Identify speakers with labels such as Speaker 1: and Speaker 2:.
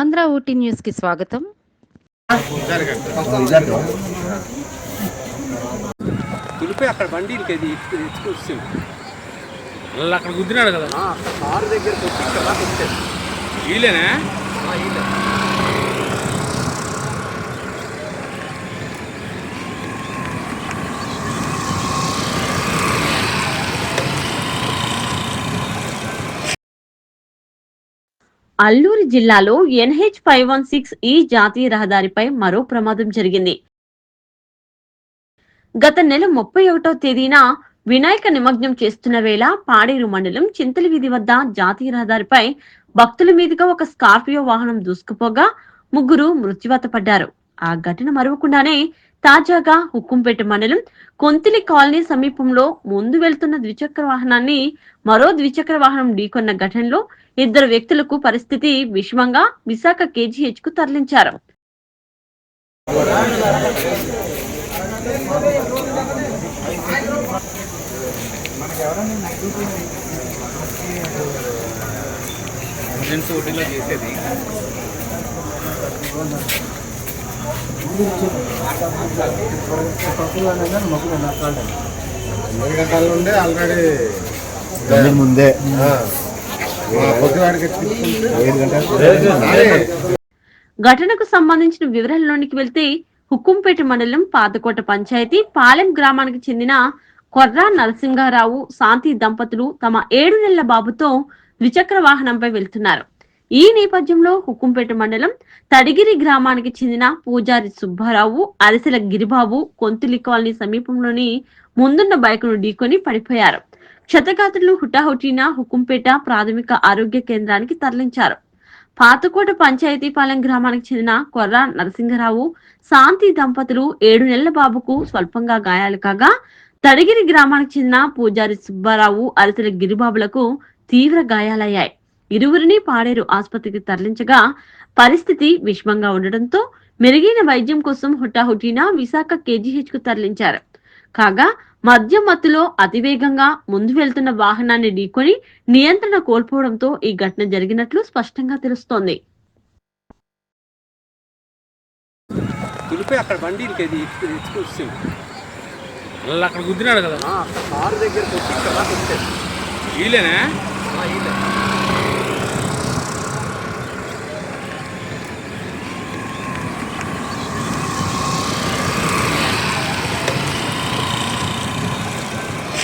Speaker 1: కన్నడ ఊటీ న్యూస్కి స్వాగతం.
Speaker 2: తులిపి అక్కడ
Speaker 3: వాళ్ళు అక్కడ గుద్దినాడు కదా.
Speaker 2: కారు దగ్గరికి వచ్చి ఇక్కడ దాకా వచ్చాడు.
Speaker 3: వీళ్ళేనా?
Speaker 4: అల్లూరి జిల్లాలో ఎన్హెచ్ ఫైవ్ వన్ సిక్స్ ఈ జాతీయ రహదారిపై మరో ప్రమాదం జరిగింది. గత నెల ముప్పై ఒకటో తేదీన వినాయక నిమగ్నం చేస్తున్న వేళ పాడేరు మండలం చింతల వీధి వద్ద జాతీయ రహదారిపై భక్తుల మీదుగా ఒక స్కార్పియో వాహనం దూసుకుపోగా ముగ్గురు మృత్యువాత పడ్డారు. ఆ ఘటన మరవకుండానే తాజాగా హుక్కుంపేట మండలం కొంతిలి కాలనీ సమీపంలో ముందు వెళ్తున్న ద్విచక్ర వాహనాన్ని మరో ద్విచక్ర వాహనం ఢీకొన్న ఘటనలో ఇద్దరు వ్యక్తులకు పరిస్థితి విషమంగా విశాఖ కేజీహెచ్కు తరలించారు
Speaker 3: ఎమర్జెన్సీ చేసేది.
Speaker 2: గంటల ఆల్రెడీ
Speaker 5: ముందే.
Speaker 4: ఘటనకు సంబంధించిన వివరాల్లోనికి వెళ్తే హుక్కుంపేట మండలం పాతకోట పంచాయతీ పాలెం గ్రామానికి చెందిన కొర్రా నరసింహారావు శాంతి దంపతులు తమ ఏడు నెలల బాబుతో ద్విచక్ర వాహనంపై వెళ్తున్నారు. ఈ నేపథ్యంలో హుక్కుంపేట మండలం తడిగిరి గ్రామానికి చెందిన పూజారి సుబ్బారావు అరిసెల గిరిబాబు కొంతులి కాలనీ సమీపంలోని ముందున్న బైకును ఢీకొని పడిపోయారు. క్షతగాత్రులు హుటాహుటిన హుకుంపేట ప్రాథమిక ఆరోగ్య కేంద్రానికి తరలించారు. పాతకోట పంచాయతీపాలెం గ్రామానికి చెందిన కొర్ర నరసింహరావు శాంతి దంపతులు ఏడు నెలల బాబుకు స్వల్పంగా గాయాలు కాగా తడిగిరి గ్రామానికి చెందిన పూజారి సుబ్బారావు అరిసెల గిరిబాబులకు తీవ్ర గాయాలయ్యాయి. ఇరువురిని పాడేరు ఆసుపత్రికి తరలించగా పరిస్థితి విషమంగా ఉండడంతో మెరుగైన వైద్యం కోసం హుటాహుటిన విశాఖ కేజీహెచ్కు తరలించారు. కాగా మద్యం మత్తులో అతివేగంగా ముందు వెళ్తున్న వాహనాన్ని ఢీకొని నియంత్రణ కోల్పోవడంతో ఈ ఘటన జరిగినట్లు స్పష్టంగా తెలుస్తోంది.
Speaker 2: అక్కడ
Speaker 3: గుద్దినాడు కదా.
Speaker 2: కారు దగ్గరికి వచ్చి